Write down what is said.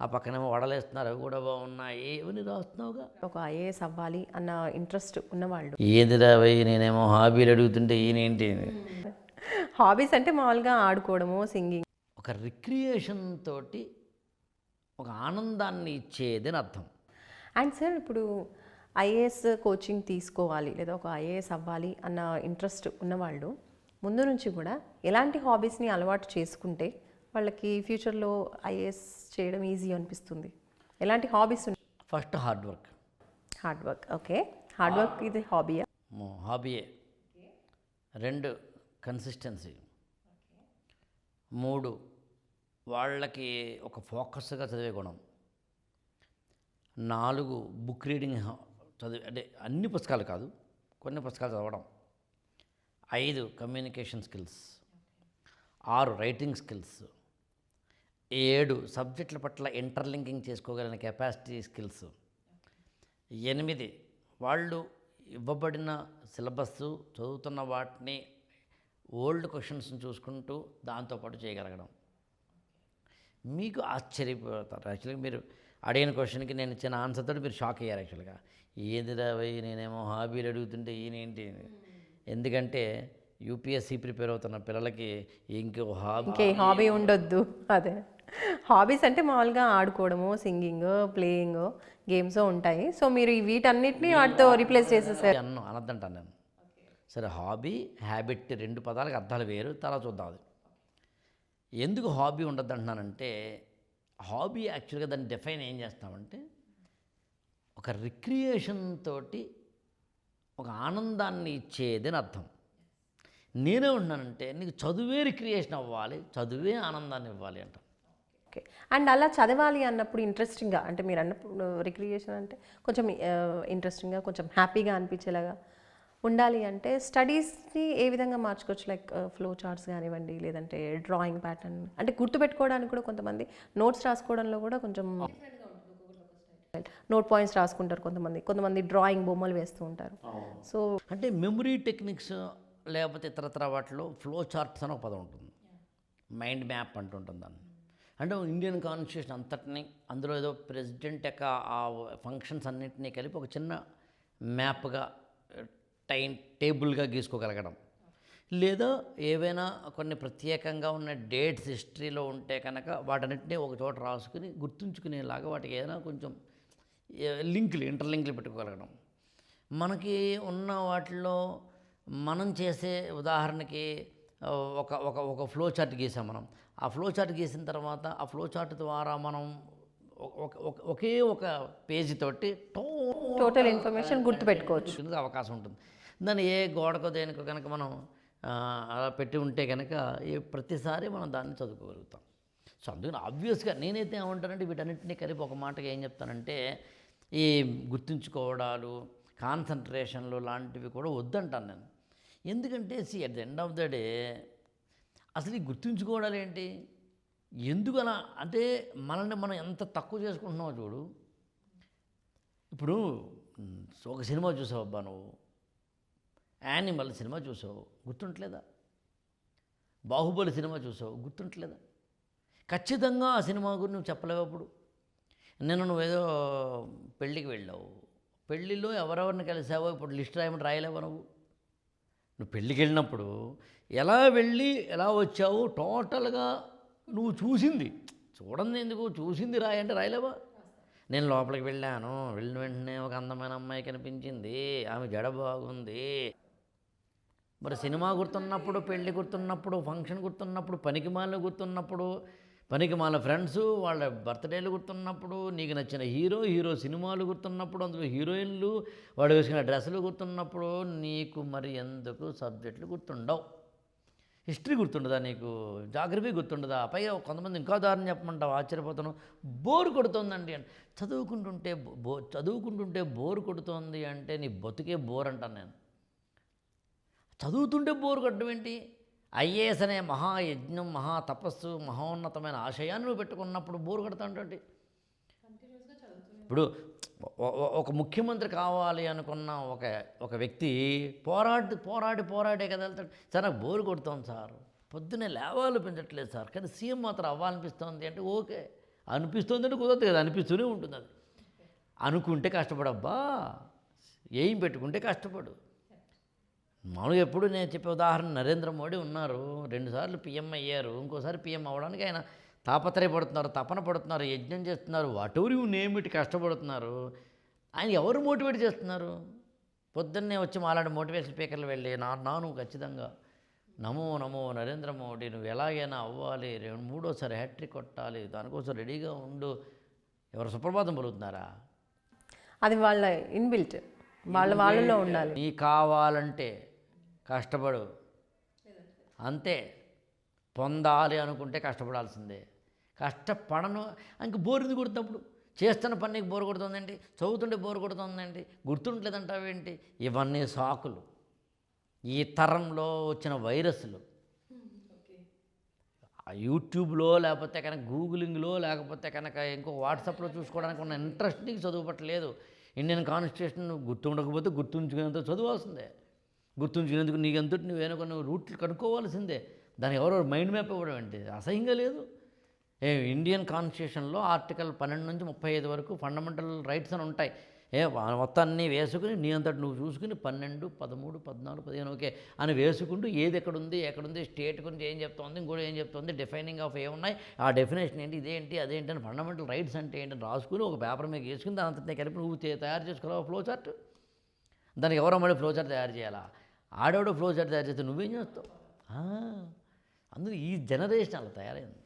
ఆ పక్కనేమో వడలేస్తున్నారు అవి కూడా బాగున్నాయి. ఇవన్నీ రాస్తున్నావుగా? ఒక ఐఏఎస్ అవ్వాలి అన్న ఇంట్రెస్ట్ ఉన్నవాళ్ళు. ఏదిరా భయ్ నేనేమో హాబీలు అడుగుతుంటే ఈయనేంటి? హాబీస్ అంటే మామూలుగా ఆడుకోవడము సింగింగ్. ఒక రిక్రియేషన్ తోటి ఒక ఆనందాన్ని ఇచ్చేది అని అర్థం. అండ్ సార్ ఇప్పుడు ఐఏఎస్ కోచింగ్ తీసుకోవాలి లేదా ఒక ఐఏఎస్ అవ్వాలి అన్న ఇంట్రెస్ట్ ఉన్నవాళ్ళు ముందు నుంచి కూడా ఎలాంటి హాబీస్ని అలవాటు చేసుకుంటే వాళ్ళకి ఫ్యూచర్లో ఐఏఎస్ చేయడం ఈజీ అనిపిస్తుంది. ఎలాంటి hobbies first hard work. Hard work. Okay. Hard work ఇది హాబీయా? హాబీయే. రెండు కన్సిస్టెన్సీ. మూడు వాళ్ళకి ఒక ఫోకస్గా చదివే గుణం. నాలుగు బుక్ రీడింగ్ చదివి అంటే అన్ని పుస్తకాలు కాదు కొన్ని పుస్తకాలు చదవడం. ఐదు కమ్యూనికేషన్ స్కిల్స్. ఆరు రైటింగ్ స్కిల్స్. ఏడు సబ్జెక్టుల పట్ల ఇంటర్లింకింగ్ చేసుకోగలిగిన కెపాసిటీ స్కిల్స్. ఎనిమిది వాళ్ళు ఇవ్వబడిన సిలబస్ చదువుతున్న వాటిని ఓల్డ్ క్వశ్చన్స్ని చూసుకుంటూ దాంతోపాటు చేయగలగడం. మీకు ఆశ్చర్యపోతారు. యాక్చువల్గా మీరు అడిగిన క్వశ్చన్కి నేను ఇచ్చిన ఆన్సర్ తోటి మీరు షాక్ అయ్యారు యాక్చువల్గా. ఏది భయ్ నేనేమో హాబీలు అడుగుతుంటే ఈయనేంటి? ఎందుకంటే యూపీఎస్సీ ప్రిపేర్ అవుతున్న పిల్లలకి ఇంకో హాబీ హాబీ ఉండొద్దు. అదే. హాబీస్ అంటే మామూలుగా ఆడుకోవడము సింగింగ్ ప్లేయింగ్ గేమ్స్ ఉంటాయి. సో మీరు ఈ వీటన్నిటిని వాటితో రీప్లేస్ చేసేసారు. అన్ను అనద్దంటాను నేను. సరే హాబీ హ్యాబిట్ రెండు పదాలకు అర్థాలు వేరు తర్వాత చూద్దాం అది. ఎందుకు హాబీ ఉండద్దు అంటున్నానంటే హాబీ యాక్చువల్గా దాన్ని డిఫైన్ ఏం చేస్తామంటే ఒక రిక్రియేషన్ తోటి ఒక ఆనందాన్ని ఇచ్చేది అని అర్థం. నేనే ఉన్నానంటే నీకు చదువే రిక్రియేషన్ అవ్వాలి చదువే ఆనందాన్ని ఇవ్వాలి అంట. ఓకే అండ్ అలా చదవాలి అన్నప్పుడు ఇంట్రెస్టింగ్గా అంటే మీరు అన్నప్పుడు రిక్రియేషన్ అంటే కొంచెం ఇంట్రెస్టింగ్గా కొంచెం హ్యాపీగా అనిపించేలాగా ఉండాలి అంటే స్టడీస్ని ఏ విధంగా మార్చుకోవచ్చు? లైక్ ఫ్లో చార్ట్స్ కానివ్వండి లేదంటే డ్రాయింగ్ ప్యాటర్న్ అంటే గుర్తుపెట్టుకోవడానికి కూడా కొంతమంది నోట్స్ రాసుకోవడంలో కూడా కొంచెం నోట్ పాయింట్స్ రాసుకుంటారు కొంతమంది. కొంతమంది డ్రాయింగ్ బొమ్మలు వేస్తూ ఉంటారు. సో అంటే మెమరీ టెక్నిక్స్ లేకపోతే ఇతరతర వాటిలో ఫ్లో చార్ట్స్ అని ఒక పదం ఉంటుంది. మైండ్ మ్యాప్ అంటుంటుంది దాన్ని. అంటే ఇండియన్ కాన్స్టిట్యూషన్ అంతటిని అందులో ఏదో ప్రెసిడెంట్ యొక్క ఆ ఫంక్షన్స్ అన్నింటినీ కలిపి ఒక చిన్న మ్యాప్గా టైం టేబుల్గా గీసుకోగలగడం. లేదా ఏవైనా కొన్ని ప్రత్యేకంగా ఉన్న డేట్స్ హిస్టరీలో ఉంటే కనుక వాటన్నిటిని ఒక చోట రాసుకుని గుర్తుంచుకునేలాగా వాటికి ఏదైనా కొంచెం లింకులు ఇంటర్లింకులు పెట్టుకోగలగడం. మనకి ఉన్న వాటిలో మనం చేసే ఉదాహరణకి ఒక ఒక ఒక ఫ్లో చార్ట్ గీసాం మనం. ఆ ఫ్లో చార్ట్ గీసిన తర్వాత ఆ ఫ్లో చార్ట్ ద్వారా మనం ఒక- ఒక- పేజీ తోటి టోటల్ ఇన్ఫర్మేషన్ గుర్తుపెట్టుకోవచ్చు. అవకాశం ఉంటుంది. దాన్ని ఏ గోడకో దేనికో కనుక మనం అలా పెట్టి ఉంటే కనుక ప్రతిసారి మనం దాన్ని చదువుకోగలుగుతాం. సో అందుకని ఆబ్వియస్గా నేనైతే ఏమంటానంటే వీటన్నింటినీ కలిపి ఒక మాటగా ఏం చెప్తానంటే ఈ గుర్తుంచుకోవడాలు కాన్సన్ట్రేషన్లు లాంటివి కూడా వద్దంటాను నేను. ఎందుకంటే see at the end of the day అసలు ఈ గుర్తుంచుకోవడాలు ఏంటి ఎందుకలా? అంటే మనల్ని మనం ఎంత తక్కువ చేసుకుంటున్నామో చూడు. ఇప్పుడు ఒక సినిమా చూసావు అబ్బా నువ్వు? యానిమల్ సినిమా చూసావు. గుర్తుంటలేదా? బాహుబలి సినిమా చూసావు. గుర్తుంటలేదా? ఖచ్చితంగా ఆ సినిమా గురించి నువ్వు చెప్పలేవు అప్పుడు. నిన్న నువ్వేదో పెళ్ళికి వెళ్ళావు. పెళ్ళిలో ఎవరెవరిని కలిసావో ఇప్పుడు లిస్ట్ రాయమని రాయలేవా నువ్వు? నువ్వు పెళ్ళికి వెళ్ళినప్పుడు ఎలా వెళ్ళి ఎలా వచ్చావు? టోటల్గా నువ్వు చూసింది. చూడండి ఎందుకు? చూసింది రాయంటే రాయలేవా? నేను లోపలికి వెళ్ళాను. వెళ్ళిన వెంటనే ఒక అందమైన అమ్మాయి కనిపించింది. ఆమె జడ బాగుంది. మరి సినిమా గుర్తున్నప్పుడు పెళ్ళి గుర్తున్నప్పుడు ఫంక్షన్ గుర్తున్నప్పుడు పనికిమాలు గుర్తున్నప్పుడు పనికి మాల ఫ్రెండ్స్ వాళ్ళ బర్త్డేలు గుర్తున్నప్పుడు నీకు నచ్చిన హీరో హీరో సినిమాలు గుర్తున్నప్పుడు అందులో హీరోయిన్లు వాడు వేసుకున్న డ్రెస్సులు గుర్తున్నప్పుడు నీకు మరి ఎందుకు సబ్జెక్టులు గుర్తుండవు? హిస్టరీ గుర్తుండదా నీకు? జాగ్రఫీ గుర్తుండదా? పైగా కొంతమంది ఇంకా దారిని చెప్పమంటావు ఆశ్చర్యపోతాను. బోరు కొడుతోందండి అంటే చదువుకుంటుంటే బో చదువుకుంటుంటే బోరు కొడుతోంది అంటే నీ బతుకే బోర్ అంటాను నేను. చదువుతుంటే బోరు కొట్టడం ఏంటి? ఐఏఎస్ అనే మహాయజ్ఞం మహా తపస్సు మహోన్నతమైన ఆశయాన్ని నువ్వు పెట్టుకున్నప్పుడు బోరు కొడతాంటి ఇప్పుడు ఒక ముఖ్యమంత్రి కావాలి అనుకున్న ఒక ఒక వ్యక్తి పోరాడి పోరాడి పోరాడే కదా వెళ్తాడు. సార్ నాకు బోరు కొడుతోంది సార్. పొద్దున్నే లేవాలి పెంచట్లేదు సార్. కానీ సీఎం మాత్రం అవ్వాలనిపిస్తోంది అంటే ఓకే. అనిపిస్తుంది అంటే కుదరదు కదా అనిపిస్తూనే ఉంటుంది అది. అనుకుంటే కష్టపడబ్బా. ఏం పెట్టుకుంటే కష్టపడు. మామూలుగా ఎప్పుడు నేను చెప్పే ఉదాహరణ నరేంద్ర మోడీ ఉన్నారు. రెండుసార్లు పిఎం అయ్యారు. ఇంకోసారి పిఎం అవ్వడానికి ఆయన తాపత్రయపడుతున్నారు తపన పడుతున్నారు యజ్ఞం చేస్తున్నారు వాటెవరి నేమిటి కష్టపడుతున్నారు ఆయన ఎవరు మోటివేట్ చేస్తున్నారు? పొద్దున్నే వచ్చి మాలాంటి మోటివేషన్ స్పీకర్లు వెళ్ళి నా నాను ఖచ్చితంగా నమో నమో నరేంద్ర మోడీ నువ్వు ఎలాగైనా అవ్వాలి రెండు మూడోసారి హ్యాట్రిక్ కొట్టాలి దానికోసం రెడీగా ఉండు. ఎవరు సుప్రభాతం పలుకుతున్నారా? అది వాళ్ళ ఇన్బిల్ట్ వాళ్ళ వాళ్ళలో ఉండాలి. నీ కావాలంటే కష్టపడు. అంతే. పొందాలి అనుకుంటే కష్టపడాల్సిందే. కష్టపడను. ఇంక బోరుంది కొడుతున్నప్పుడు? చేస్తున్న పని నీకు బోరు కొడుతుందండి చదువుతుంటే బోరు కొడుతుందండి గుర్తుండలేదంటావేంటి ఇవన్నీ సాకులు. ఈ తరంలో వచ్చిన వైరస్లు. ఆ యూట్యూబ్లో లేకపోతే కనుక గూగులింగ్లో లేకపోతే కనుక ఇంకో వాట్సాప్లో చూసుకోవడానికి ఉన్న ఇంట్రెస్ట్ నీకు చదువుపట్టలేదు. Indian constitution గుర్తుండకపోతే గుర్తుంచుకునేంత చదవాల్సిందే. గుర్తుంచుకునేందుకు నీకెంతటి నువ్వేనో కొన్ని రూట్లు కనుక్కోవాల్సిందే. దానికి ఎవరో మైండ్ మ్యాప్ ఇవ్వడం అంటే అసహ్యంగా లేదు. ఏ ఇండియన్ కాన్స్టిట్యూషన్లో ఆర్టికల్ పన్నెండు నుంచి ముప్పై ఐదు వరకు ఫండమెంటల్ రైట్స్ అని ఉంటాయి. ఏ మొత్తాన్ని వేసుకుని నీ అంతటి నువ్వు చూసుకుని పన్నెండు పదమూడు పద్నాలుగు పదిహేను ఓకే అని వేసుకుంటూ ఏది ఎక్కడుంది ఎక్కడుంది స్టేట్ గురించి ఏం చెప్తోంది ఇంకోటి ఏం చెప్తోంది డిఫైనింగ్ ఆఫ్ ఏమున్నాయి ఆ డెఫినేషన్ ఏంటి ఇదేంటి అదేంటి అని ఫండమెంటల్ రైట్స్ అంటే ఏంటని రాసుకుని ఒక పేపర్ మీద వేసుకుని దాని అంతటి కలిపి నువ్వు తయారు చేసుకోవాలి ఫ్లో చార్ట్ దానికి ఎవరో మళ్ళీ ఫ్లో చార్ట్ తయారు చేయాలా? ఆడవాడు ఫ్లో చార్ట్ తయారు చేస్తే నువ్వేం చేస్తావు? అందుకే ఈ జనరేషన్ అలా తయారైంది.